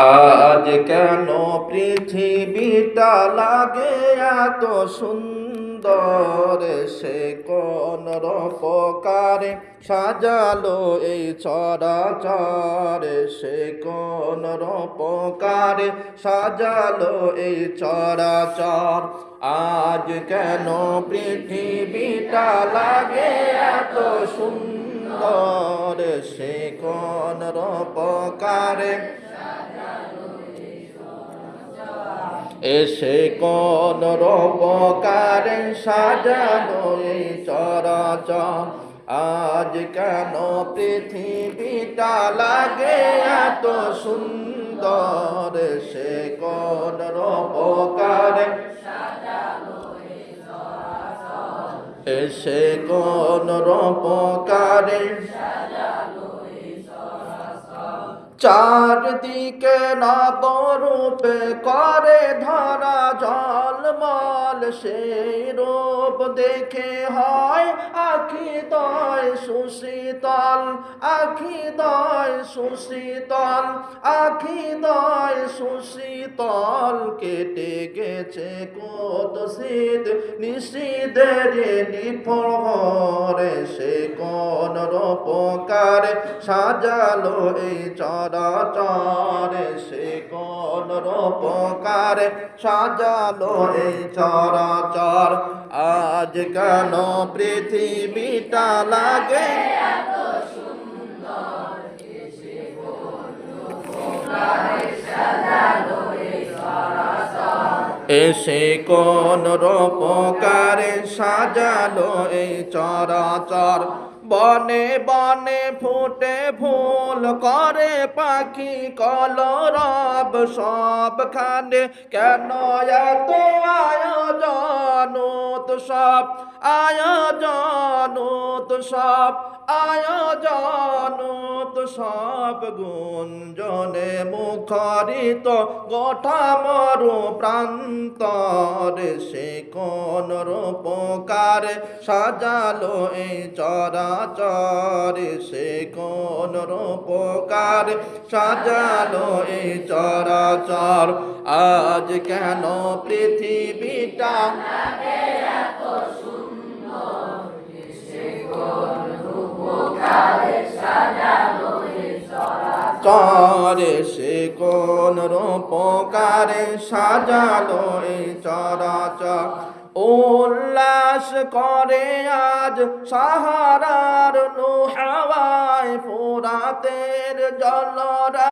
আজ কেন পৃথিবীটা লাগে এত সুন্দর? সে কোন রূপকারে সাজালো এই চরাচর? সে কোন রূপকারে সাজালো এই চরাচর? আজ কেন পৃথিবীটা লাগে এত সুন্দর? সে কোন রূপকারে এসে কোন রূপকারে সাজানো এই চরাচর। আজ কেন পৃথিবীটা লাগে এত সুন্দর? সে কোন রূপকারে এসে কোন রূপকারে চারদিকে নবরূপে করে ধরা জলমল সেই রূপ দেখে হয় আখি দয় সুশীতল, আখি দয় সুশীতল, আখি দয় সুশীতল কেটে গেছে কত শীত নিশীদের নিফরে সে কোন রূপকারে সাজালো এই চরাচরে, সে কোন রূপকারে সাজালো এই চরাচর। আজ কেন পৃথিবীটা লাগে? এসে কোন রূপকারে সাজালো এই চরাচর বনে বনে ফুটে ফুল করে পাখি কলরব সবখানে। কেন এত আয়োজন সব আয়োজন? সব আয়োজন সব গুঞ্জনে মুখরিত গোঠা মরু প্রান্তর সে কোন রূপকার সাজালো এই চরাচর? সে কোন রূপকার সাজালো এই চরাচর? আজ কেন পৃথিবীটা চরে সে কোন রূপকারে সাজালো এই চরাচর। উল্লাস করে আজ সাহারার নুহাওয়ায় পুরাতের জলরা